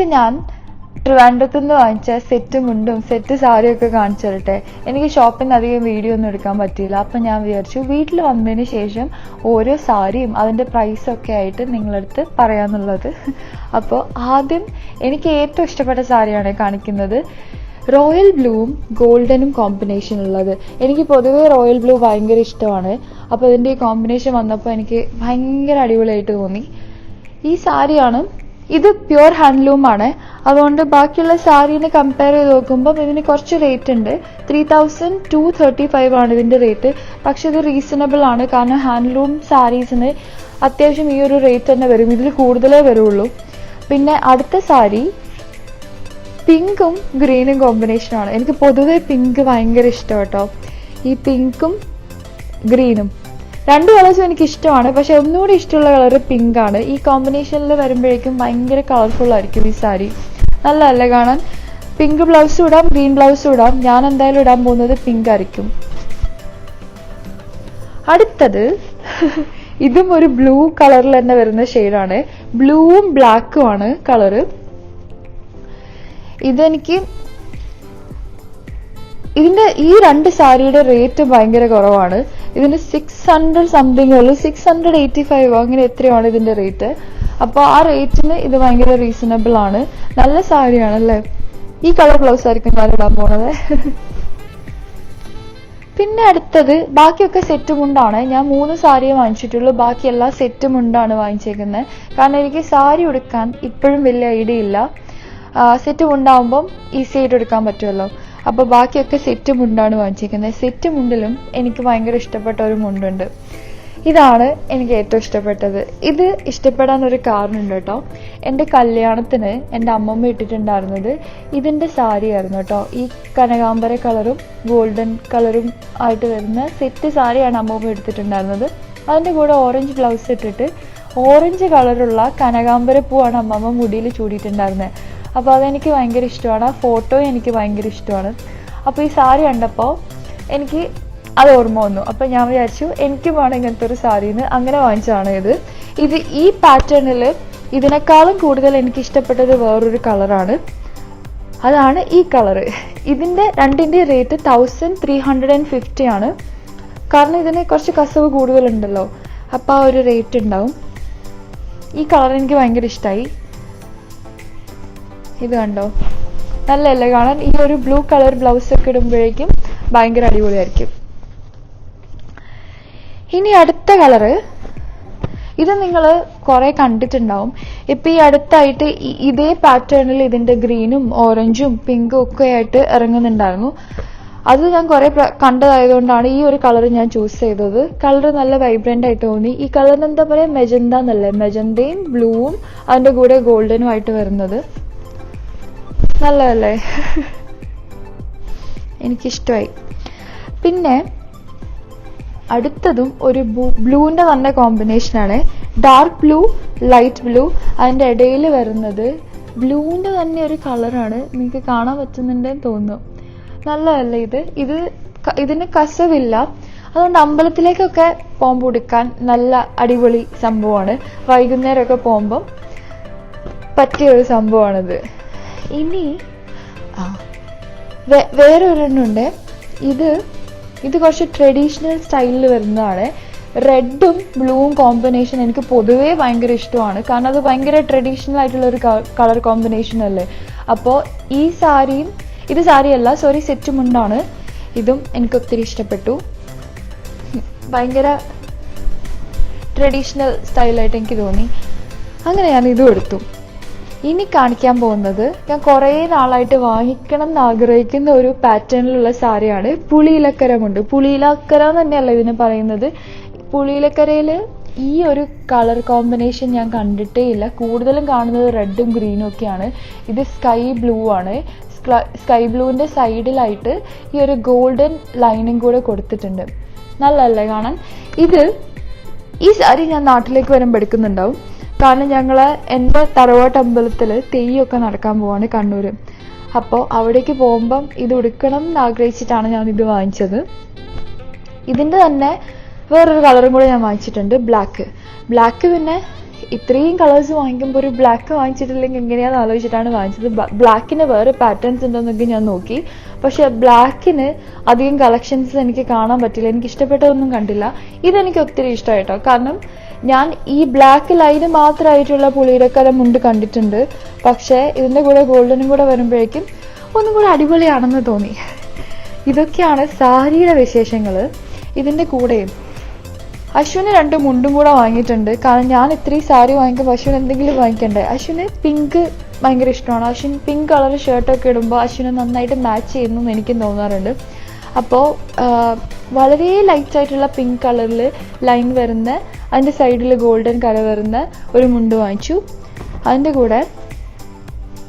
നിങ്ങൾക്ക് ഞാൻ ട്രിവാൻഡ്രത്ത് നിന്ന് വാങ്ങിച്ച സെറ്റ് മുണ്ടും സെറ്റ് സാരിയൊക്കെ കാണിച്ചു തരട്ടെ എനിക്ക് ഷോപ്പിൽ നിന്ന് അധികം വീഡിയോ ഒന്നും എടുക്കാൻ പറ്റിയില്ല. അപ്പം ഞാൻ വിചാരിച്ചു വീട്ടിൽ വന്നതിന് ശേഷം ഓരോ സാരിയും അതിന്റെ പ്രൈസൊക്കെ ആയിട്ട് നിങ്ങളടുത്ത് പറയാമെന്നുള്ളത് അപ്പോൾ ആദ്യം എനിക്ക് ഏറ്റവും ഇഷ്ടപ്പെട്ട സാരിയാണ് കാണിക്കുന്നത് റോയൽ ബ്ലൂവും ഗോൾഡനും കോമ്പിനേഷൻ ഉള്ളത്. എനിക്ക് പൊതുവേ റോയൽ ബ്ലൂ ഭയങ്കര ഇഷ്ടമാണ്. അപ്പോൾ ഇതിന്റെ ഈ കോമ്പിനേഷൻ വന്നപ്പോൾ എനിക്ക് ഭയങ്കര അടിപൊളിയായിട്ട് തോന്നി. ഈ സാരിയാണ് ഇത് പ്യുവർ ഹാൻഡ്ലൂം ആണ് അതുകൊണ്ട് ബാക്കിയുള്ള സാരീനെ കമ്പയർ ചെയ്ത് നോക്കുമ്പോൾ ഇതിന് കുറച്ച് റേറ്റ് ഉണ്ട്. Three thousand two thirty five ആണ് ഇതിന്റെ റേറ്റ് പക്ഷെ ഇത് റീസണബിൾ ആണ്. കാരണം ഹാൻഡ്ലൂം സാരീസിന് അത്യാവശ്യം ഈ ഒരു റേറ്റ് തന്നെ വരും. ഇതിൽ കൂടുതലേ വരുള്ളൂ. പിന്നെ അടുത്ത സാരി പിങ്കും ഗ്രീനും കോമ്പിനേഷനാണ് എനിക്ക് പൊതുവേ പിങ്ക് ഭയങ്കര ഇഷ്ടം കേട്ടോ. ഈ പിങ്കും ഗ്രീനും. രണ്ട് കളേഴ്സും എനിക്ക് ഇഷ്ടമാണ് പക്ഷെ ഒന്നുകൂടി ഇഷ്ടമുള്ള കളർ പിങ്ക് ആണ്. ഈ കോമ്പിനേഷനിൽ വരുമ്പോഴേക്കും ഭയങ്കര കളർഫുൾ ആയിരിക്കും ഈ സാരി. നല്ലതല്ലേ കാണാൻ. പിങ്ക് ബ്ലൗസും ഇടാം ഗ്രീൻ ബ്ലൗസും ഇടാം. ഞാൻ എന്തായാലും ഇടാൻ പോകുന്നത് പിങ്ക് ആയിരിക്കും. അടുത്തത് ഇതും ഒരു ബ്ലൂ കളറിൽ തന്നെ വരുന്ന ഷെയ്ഡാണ് ബ്ലൂവും ബ്ലാക്കും ആണ് കളറ് ഇതെനിക്ക് ഇതിന്റെ ഈ രണ്ട് സാരിയുടെ റേറ്റ് ഭയങ്കര കുറവാണ്. ഇതിന് സിക്സ് ഹൺഡ്രഡ് സംതിങ് ഉള്ളൂ. സിക്സ് ഹൺഡ്രഡ് എയ്റ്റി ഫൈവ് അങ്ങനെ എത്രയാണ് ഇതിന്റെ റേറ്റ് അപ്പോൾ ആ റേറ്റിന് ഇത് ഭയങ്കര റീസണബിൾ ആണ്. നല്ല സാരിയാണ് അല്ലേ? ഈ കളർ ബ്ലൗസ് ആയിരിക്കും ഞാൻ ഇടാൻ പോണത്. പിന്നെ അടുത്തത് ബാക്കിയൊക്കെ സെറ്റ് മുണ്ടാണ് ഞാൻ മൂന്ന് സാരിയെ വാങ്ങിച്ചിട്ടുള്ളൂ. ബാക്കി എല്ലാ സെറ്റ് മുണ്ടാണ് വാങ്ങിച്ചേക്കുന്നത് കാരണം എനിക്ക് സാരി ഉടുക്കാൻ ഇപ്പോഴും വലിയ ഐഡിയ ഇല്ല. സെറ്റ് മുണ്ടാവുമ്പം ഈസി ആയിട്ട് എടുക്കാൻ പറ്റുമല്ലോ അപ്പോൾ ബാക്കിയൊക്കെ സെറ്റ് മുണ്ടാണ് വാങ്ങിച്ചിരിക്കുന്നത്. സെറ്റ് മുണ്ടിലും എനിക്ക് ഭയങ്കര ഇഷ്ടപ്പെട്ട ഒരു മുണ്ടുണ്ട്. ഇതാണ് എനിക്ക് ഏറ്റവും ഇഷ്ടപ്പെട്ടത്. ഇത് ഇഷ്ടപ്പെടാൻ ഒരു കാരണമുണ്ട് കേട്ടോ. എന്റെ കല്യാണത്തിന് എന്റെ അമ്മമ്മ ഇട്ടിട്ടുണ്ടായിരുന്നത് ഇതിന്റെ സാരി ആയിരുന്നു കേട്ടോ. ഈ കനകാംബര കളറും ഗോൾഡൻ കളറും ആയിട്ട് വരുന്ന സെറ്റ് സാരിയാണ് അമ്മമ്മ എടുത്തിട്ടുണ്ടായിരുന്നത്. അതിന്റെ കൂടെ ഓറഞ്ച് ബ്ലൗസ് ഇട്ടിട്ട് ഓറഞ്ച് കളറുള്ള കനകാംബര പൂവാണ് അമ്മമ്മ മുടിയിൽ ചൂടിയിട്ടുണ്ടായിരുന്നത്. അപ്പോൾ അതെനിക്ക് ഭയങ്കര ഇഷ്ടമാണ്. ആ ഫോട്ടോയും എനിക്ക് ഭയങ്കര ഇഷ്ടമാണ്. അപ്പോൾ ഈ സാരി കണ്ടപ്പോൾ എനിക്ക് അത് ഓർമ്മ വന്നു. അപ്പോൾ ഞാൻ വിചാരിച്ചു എനിക്കും വേണം ഇങ്ങനത്തെ ഒരു സാരിന്ന്. അങ്ങനെ വാങ്ങിച്ചതാണ് ഇത്. ഇത് ഈ പാറ്റേണിൽ ഇതിനേക്കാളും കൂടുതൽ എനിക്ക് ഇഷ്ടപ്പെട്ടത് വേറൊരു കളറാണ്. അതാണ് ഈ കളറ് ഇതിന്റെ രണ്ടിന്റെ rate thousand three hundred and fifty ആണ്. കാരണം ഇതിന് കുറച്ച് കസവ് കൂടുതലുണ്ടല്ലോ. അപ്പോൾ ആ ഒരു റേറ്റ് ഉണ്ടാവും. ഈ കളർ എനിക്ക് ഭയങ്കര ഇഷ്ടമായി ഇത് കണ്ടോ? നല്ലല്ലേ കാണാൻ? ഈ ഒരു ബ്ലൂ കളർ ബ്ലൗസ് ഒക്കെ ഇടുമ്പോഴേക്കും ഭയങ്കര അടിപൊളിയായിരിക്കും. ഇനി അടുത്ത കളറ് ഇത് നിങ്ങൾ കുറെ കണ്ടിട്ടുണ്ടാവും. ഇപ്പൊ ഈ അടുത്തായിട്ട് ഇതേ പാറ്റേണിൽ ഇതിന്റെ ഗ്രീനും ഓറഞ്ചും പിങ്കും ഒക്കെ ആയിട്ട് ഇറങ്ങുന്നുണ്ടായിരുന്നു. അത് ഞാൻ കുറെ കണ്ടതായതുകൊണ്ടാണ് ഈ ഒരു കളർ ഞാൻ ചൂസ് ചെയ്തത്. കളർ നല്ല വൈബ്രന്റ് ആയിട്ട് തോന്നി. ഈ കളറിന് എന്താ പറയാ? മെജന്ത എന്നല്ലേ? മെജന്തയും ബ്ലൂവും അതിന്റെ കൂടെ ഗോൾഡനും ആയിട്ട് വരുന്നത്. നല്ലതല്ലേ? എനിക്കിഷ്ടമായി. പിന്നെ അടുത്തതും ഒരു ബ്ലൂവിന്റെ തന്നെ കോമ്പിനേഷനാണ് ഡാർക്ക് ബ്ലൂ ലൈറ്റ് ബ്ലൂ അതിന്റെ ഇടയിൽ വരുന്നത് ബ്ലൂവിന്റെ തന്നെ ഒരു കളറാണ് നിങ്ങൾക്ക് കാണാൻ പറ്റുന്നുണ്ടെന്ന് തോന്നുന്നു. നല്ലതല്ലേ ഇത്? ഇത് ഇതിന് കസവില്ല. അതുകൊണ്ട് അമ്പലത്തിലേക്കൊക്കെ പോകുമ്പോൾ ഉടുക്കാൻ നല്ല അടിപൊളി സംഭവമാണ്. വൈകുന്നേരമൊക്കെ പോകുമ്പം പറ്റിയ ഒരു സംഭവമാണിത്. ഇനി ആ വേ- വേറെ ഒരെണ്ണമുണ്ട് ഇത് ഇത് കുറച്ച് ട്രഡീഷണൽ സ്റ്റൈലിൽ വരുന്നതാണ്. റെഡും ബ്ലൂവും കോമ്പിനേഷൻ എനിക്ക് പൊതുവേ ഭയങ്കര ഇഷ്ടമാണ്. കാരണം അത് ഭയങ്കര ട്രഡീഷണൽ ആയിട്ടുള്ള ഒരു കളർ കോമ്പിനേഷൻ അല്ലേ? അപ്പോൾ ഈ സാരിയും ഇത് സാരിയല്ല സോറി സെറ്റ് മുണ്ടാണ് ഇതും എനിക്ക് ഒത്തിരി ഇഷ്ടപ്പെട്ടു. ഭയങ്കര ട്രഡീഷണൽ സ്റ്റൈലായിട്ട് എനിക്ക് തോന്നി. അങ്ങനെ ഞാൻ ഇതും എടുത്തു. ഇനി കാണിക്കാൻ പോകുന്നത് ഞാൻ കുറേ നാളായിട്ട് വാങ്ങിക്കണം എന്ന് ആഗ്രഹിക്കുന്ന ഒരു പാറ്റേണിലുള്ള സാരിയാണ്. പുളിയിലക്കരമുണ്ട്. പുളിയിലക്കര തന്നെയല്ല ഇതിന് പറയുന്നത്. പുളിയിലക്കരയിൽ ഈ ഒരു കളർ കോമ്പിനേഷൻ ഞാൻ കണ്ടിട്ടേ ഇല്ല. കൂടുതലും കാണുന്നത് റെഡും ഗ്രീനും ഒക്കെയാണ്. ഇത് സ്കൈ ബ്ലൂ ആണ്. സ്കൈ ബ്ലൂവിന്റെ സൈഡിലായിട്ട് ഈ ഒരു ഗോൾഡൻ ലൈനും കൂടെ കൊടുത്തിട്ടുണ്ട്. നല്ലതല്ലേ കാണാൻ? ഇത് ഈ സാരി ഞാൻ നാട്ടിലേക്ക് വരുമ്പോൾ എടുക്കുന്നുണ്ടാവും. കാരണം ഞങ്ങൾ എന്റെ തറവാട്ട് അമ്പലത്തിൽ തെയ്യമൊക്കെ നടക്കാൻ പോവാണ് കണ്ണൂർ അപ്പോൾ അവിടേക്ക് പോകുമ്പം ഇത് ഉടുക്കണം എന്ന് ആഗ്രഹിച്ചിട്ടാണ് ഞാൻ ഇത് വാങ്ങിച്ചത്. ഇതിന്റെ തന്നെ വേറൊരു കളറും കൂടെ ഞാൻ വാങ്ങിച്ചിട്ടുണ്ട് ബ്ലാക്ക്. ബ്ലാക്ക് പിന്നെ ഇത്രയും കളേഴ്സ് വാങ്ങിക്കുമ്പോൾ ഒരു ബ്ലാക്ക് വാങ്ങിച്ചിട്ടില്ലെങ്കിൽ എങ്ങനെയാണെന്ന് ആലോചിച്ചിട്ടാണ് വാങ്ങിച്ചത്. ബ്ലാക്കിന് വേറെ പാറ്റേൺസ് ഉണ്ടോന്നൊക്കെ ഞാൻ നോക്കി. പക്ഷെ ബ്ലാക്കിന് അധികം കളക്ഷൻസ് എനിക്ക് കാണാൻ പറ്റില്ല. എനിക്ക് ഇഷ്ടപ്പെട്ടതൊന്നും കണ്ടില്ല. ഇതെനിക്ക് ഒത്തിരി ഇഷ്ടമായിട്ടോ? കാരണം ഞാൻ ഈ ബ്ലാക്ക് ലൈന് മാത്രമായിട്ടുള്ള പുളിയിടക്കല മുണ്ട് കണ്ടിട്ടുണ്ട്. പക്ഷേ ഇതിന്റെ കൂടെ ഗോൾഡനും കൂടെ വരുമ്പോഴേക്കും ഒന്നും കൂടെ അടിപൊളിയാണെന്ന് തോന്നി. ഇതൊക്കെയാണ് സാരിയുടെ വിശേഷങ്ങൾ ഇതിന്റെ കൂടെയും അശ്വിന് രണ്ട് മുണ്ടും കൂടെ വാങ്ങിയിട്ടുണ്ട്. കാരണം ഞാൻ ഇത്രയും സാരി വാങ്ങിക്കുമ്പോൾ അശ്വിന് എന്തെങ്കിലും വാങ്ങിക്കണ്ടേ? അശ്വിന് പിങ്ക് ഭയങ്കര ഇഷ്ടമാണ്. അശ്വിൻ പിങ്ക് കളർ ഷർട്ടൊക്കെ ഇടുമ്പോൾ അശ്വിന് നന്നായിട്ട് മാച്ച് ചെയ്യുന്നു എന്ന് എനിക്കും തോന്നാറുണ്ട്. അപ്പോൾ വളരെ ലൈറ്റ് ആയിട്ടുള്ള പിങ്ക് കളറിൽ ലൈൻ വരുന്ന അതിന്റെ സൈഡിൽ ഗോൾഡൻ കളർ വരുന്ന ഒരു മുണ്ട് വാങ്ങിച്ചു. അതിന്റെ കൂടെ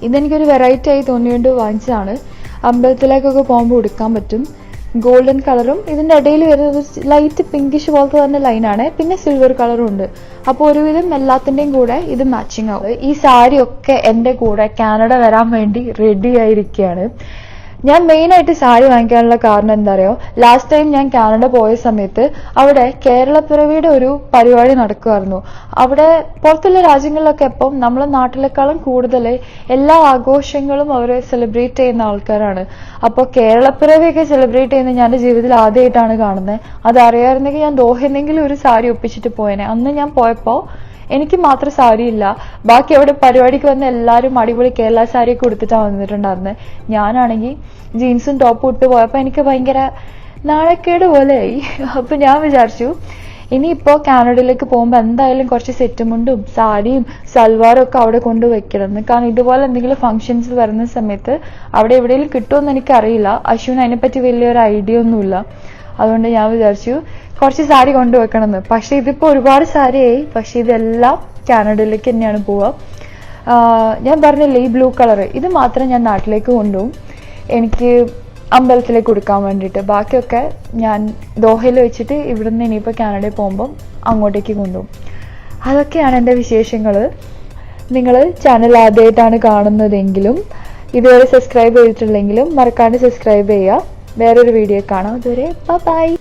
ഇതെനിക്കൊരു വെറൈറ്റി ആയി തോന്നിയുകൊണ്ട് വാങ്ങിച്ചതാണ്. അമ്പലത്തിലേക്കൊക്കെ പോകുമ്പോൾ ഉടുക്കാൻ പറ്റും. ഗോൾഡൻ കളറും ഇതിന്റെ ഇടയിൽ വരുന്നത് ലൈറ്റ് പിങ്കിഷ് പോലത്തെ തന്നെ ലൈനാണ് പിന്നെ സിൽവർ കളറും ഉണ്ട്. അപ്പോൾ ഒരുവിധം എല്ലാത്തിന്റെയും കൂടെ ഇത് മാച്ചിങ് ആവും. ഈ സാരിയൊക്കെ എന്റെ കൂടെ കാനഡ വരാൻ വേണ്ടി റെഡി ആയിരിക്കുകയാണ്. ഞാൻ മെയിനായിട്ട് സാരി വാങ്ങിക്കാനുള്ള കാരണം എന്താ അറിയോ ലാസ്റ്റ് ടൈം ഞാൻ കാനഡ പോയ സമയത്ത് അവിടെ കേരളപ്പിറവിയുടെ ഒരു പരിപാടി നടക്കുമായിരുന്നു അവിടെ പുറത്തുള്ള രാജ്യങ്ങളിലൊക്കെ ഇപ്പം നമ്മളെ നാട്ടിലേക്കാളും കൂടുതൽ എല്ലാ ആഘോഷങ്ങളും അവർ സെലിബ്രേറ്റ് ചെയ്യുന്ന ആൾക്കാരാണ്. അപ്പോൾ കേരളപ്പിറവിയൊക്കെ സെലിബ്രേറ്റ് ചെയ്യുന്ന ഞാൻ ജീവിതത്തിൽ ആദ്യമായിട്ടാണ് കാണുന്നത്. അത് അറിയാമായിരുന്നെങ്കിൽ ഞാൻ ദോഹെന്നെങ്കിലും ഒരു സാരി ഒപ്പിച്ചിട്ട് പോയേനെ. അന്ന് ഞാൻ പോയപ്പോൾ എനിക്ക് മാത്രം സാരി ഇല്ല. ബാക്കി അവിടെ പരിപാടിക്ക് വന്ന എല്ലാവരും അടിപൊളി കേരള സാരി സാരിയൊക്കെ കൊടുത്തിട്ടാണ് വന്നിട്ടുണ്ടായിരുന്നത് ഞാനാണെങ്കിൽ ജീൻസും ടോപ്പും ഇട്ട് പോയപ്പോൾ എനിക്ക് ഭയങ്കര നാണക്കേട് പോലെയായി. അപ്പം ഞാൻ വിചാരിച്ചു ഇനിയിപ്പോൾ കാനഡയിലേക്ക് പോകുമ്പോൾ എന്തായാലും കുറച്ച് സെറ്റുമുണ്ടും സാരിയും സൽവാറും ഒക്കെ അവിടെ കൊണ്ട് വെക്കണം. കാരണം ഇതുപോലെ എന്തെങ്കിലും ഫങ്ഷൻസ് വരുന്ന സമയത്ത് അവിടെ എവിടെയെങ്കിലും കിട്ടുമെന്ന് എനിക്കറിയില്ല. അശ്വിന് അതിനെപ്പറ്റി വലിയൊരു ഐഡിയ ഒന്നുമില്ല. അതുകൊണ്ട് ഞാൻ വിചാരിച്ചു കുറച്ച് സാരി കൊണ്ടുവെക്കണമെന്ന്. പക്ഷെ ഇതിപ്പോൾ ഒരുപാട് സാരിയായി. പക്ഷെ ഇതെല്ലാം കാനഡയിലേക്ക് തന്നെയാണ് പോവുക. ഞാൻ പറഞ്ഞില്ലേ ഈ ബ്ലൂ കളർ? ഇത് മാത്രം ഞാൻ നാട്ടിലേക്ക് കൊണ്ടുപോകും. എനിക്ക് അമ്പലത്തിലേക്ക് കൊടുക്കാൻ വേണ്ടിയിട്ട്. ബാക്കിയൊക്കെ ഞാൻ ദോഹയിൽ വെച്ചിട്ട് ഇവിടുന്ന് ഇനിയിപ്പോൾ കാനഡയിൽ പോകുമ്പം അങ്ങോട്ടേക്ക് കൊണ്ടുപോകും. അതൊക്കെയാണ് എന്റെ വിശേഷങ്ങൾ. നിങ്ങൾ ചാനൽ ആദ്യമായിട്ടാണ് കാണുന്നതെങ്കിലും ഇതുവരെ സബ്സ്ക്രൈബ് ചെയ്തിട്ടില്ലെങ്കിലും മറക്കാണ്ട് സബ്സ്ക്രൈബ് ചെയ്യുക. വേറൊരു വീഡിയോ കാണാം. ഇതുവരെ ബൈ